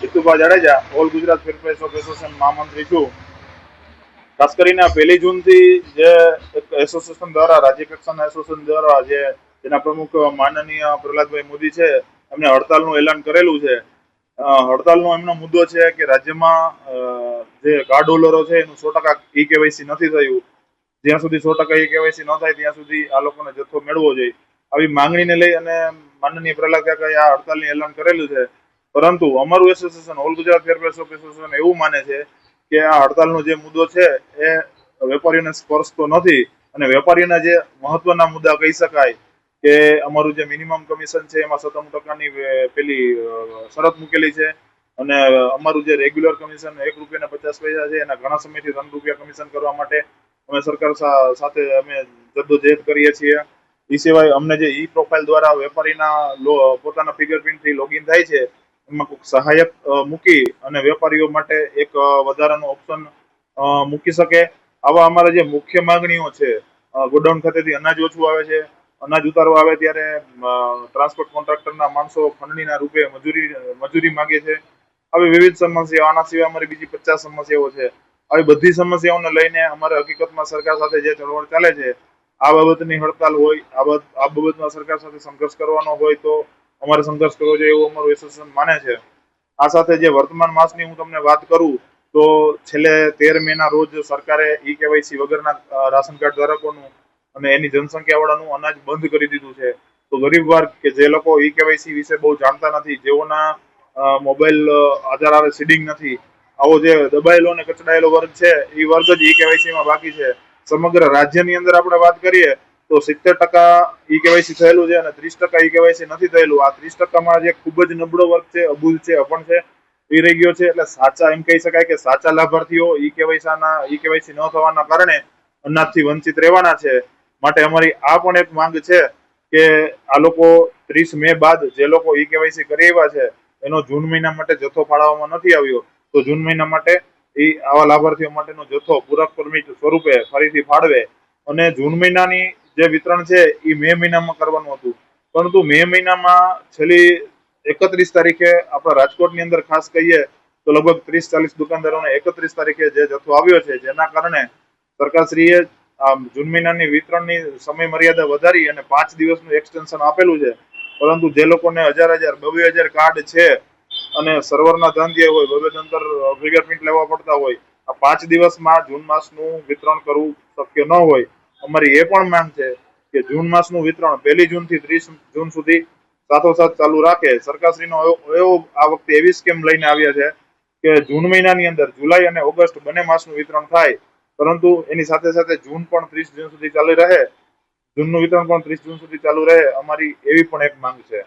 Jitubha Jadeja, all Gujarat fair price of association મહામંત્રી છું. ખાસ કરીને પહેલી જૂનથી જે એક એસોસિએશન દ્વારા, રાજ્ય કક્ષાના એસોસિએશન દ્વારા જે તેના પ્રમુખ માનનીય પ્રહલાદભાઈ મોદી છે, એમને હડતાલનું એલાન કરેલું છે. હડતાલનો એમનો મુદ્દો છે કે રાજ્યમાં જે કાર્ડ હોલ્ડરો છે એનું સો ટકા ઈ કેવાયસી નથી થયું. જ્યાં સુધી સો ટકા ઈ કેવાયસી ન થાય, ત્યાં સુધી આ લોકોને જથ્થો મેળવો જોઈએ. આવી માંગણીને લઈ અને માનનીય પ્રહલાદ કાકાએ આ હડતાલની એલાન કરેલું છે. પરંતુ અમારું association all Gujarat fair price of association એવું માને છે કે આ હડતાલનો જે મુદ્દો છે એ વેપારીઓને સ્પર્શતો નથી અને વેપારીઓના જે મહત્વના મુદ્દા કહી શકાય કે અમારું જે મિનિમમ કમિશન છે એમાં સત્તાણું ટકાની પેલી શરત મૂકેલી છે અને અમારું જે રેગ્યુલર કમિશન એક રૂપિયા પચાસ પૈસા છે એના ઘણા સમયથી ત્રણ રૂપિયા કમિશન કરવા માટે અમે સરકાર સાથે અમે જદ્દોજહેદ કરીએ છીએ. એ સિવાય અમને જે ઈ પ્રોફાઇલ દ્વારા વેપારીના પોતાના ફિંગરપ્રિન્ટથી લોગિન થાય છે એમાં સહાયક મૂકી અને વેપારીઓ માટે એક વધારાનો ઓપ્શન મૂકી શકે. આવા અમારા જે મુખ્ય માંગણીઓ છે ગોડાઉન ખાતેથી અનાજ ઓછું આવે છે, અનાજ ઉતારવા આવે ત્યારે ટ્રાન્સપોર્ટ કોન્ટ્રાક્ટરના માણસો ખંડણીના રૂપે મજૂરી મજૂરી માંગે છે. આવી વિવિધ સમસ્યાઓ, આના સિવાય અમારી બીજી પચાસ સમસ્યાઓ છે. આવી બધી સમસ્યાઓને લઈને અમારે હકીકતમાં સરકાર સાથે જે ચળવળ ચાલે છે, આ બાબતની હડતાલ હોય આ બાબતમાં સરકાર સાથે સંઘર્ષ કરવાનો હોય તો અમારે સંઘર્ષ કરવો જોઈએ એવું અમારું એસોસિએશન માને છે. આ સાથે જે વર્તમાન માસની હું તમને વાત કરું, તો છેલ્લે તેર મેના રોજ સરકારે ઈ કેવાયસી વગરના રાશન કાર્ડ ધારકોનું અને એની જનસંખ્યા વાળાનું અનાજ બંધ કરી દીધું છે. તો ગરીબ વર્ગ કે જે લોકો ઈ કેવાયસી વિશે બહુ જાણતા નથી, જેઓના મોબાઈલ આધાર આવે સીડિંગ નથી, આવો જે દબાયેલો અને કચડાયેલો વર્ગ છે એ વર્ગ જ ઈ કેવાયસી માં બાકી છે. સમગ્ર રાજ્યની અંદર આપણે વાત કરીએ તો સિત્તેર ટકા ઈ કેવાયસી થયેલું છે અને ત્રીસ ટકા ઈ કેવાયસી નથી થયેલું. આ ત્રીસ ટકામાં જે ખૂબ જ નબળો વર્ગ છે, અબુલ છે અપણ છે એ રહી ગયો છે. એટલે સાચા એમ કહી શકાય કે સાચા લાભાર્થીઓ ઈ કેવાયસીના, ઈ કેવાયસી ન થવાના કારણે અનાજથી વંચિત રહેવાના છે. માટે અમારી આ પણ એક માંગ છે કે આ લોકો ત્રીસ મે બાદ જે લોકો ઈ કેવાયસી કરી આવ્યા છે, એનો જૂન મહિના માટે જથ્થો ફાળવવામાં નથી આવ્યો. તો જૂન મહિના માટે એ આવા લાભાર્થીઓ માટેનો જથ્થો પૂરક પરમિટ સ્વરૂપે ફરીથી ફાળવે અને જૂન મહિનાની જે વિતરણ છે, એ મે મહિનામાં કરવાનું હતું. પરંતુ મે મહિનામાં છેલ્લી એકત્રીસ તારીખે આપણા રાજકોટની અંદર ખાસ કહીએ તો લગભગ ત્રીસ ચાલીસ દુકાનદારોને એકત્રીસ તારીખે જે જથ્થો આવ્યો છે, જેના કારણે સરકારશ્રીએ જૂન મહિનાની વિતરણની સમય મર્યાદા વધારી અને પાંચ દિવસનું એક્સટેન્શન આપેલું છે. પરંતુ જે લોકોને હજાર હજાર બબે હજાર કાર્ડ છે અને સર્વરના ધાંધ્ય હોય બબે અંતર ફિંગરપ્રિન્ટ લેવા પડતા હોય, આ પાંચ દિવસમાં જૂન માસનું વિતરણ કરવું શક્ય ન હોય. અમારી એ પણ માંગ છે કે જૂન માસનું વિતરણ પહેલી જૂનથી ત્રીસ જૂન સુધી સાથોસાથ ચાલુ રાખે. સરકારશ્રીનો એવો આ વખતે એવી સ્કીમ લઈને આવ્યા છે કે જૂન મહિનાની અંદર જુલાઈ અને ઓગસ્ટ બંને માસનું વિતરણ થાય, પરંતુ એની સાથે સાથે જૂન પણ ત્રીસ જૂન સુધી ચાલુ રહે. જૂનનું વિતરણ પણ ત્રીસ જૂન સુધી ચાલુ રહે. અમારી એવી પણ એક માંગ છે.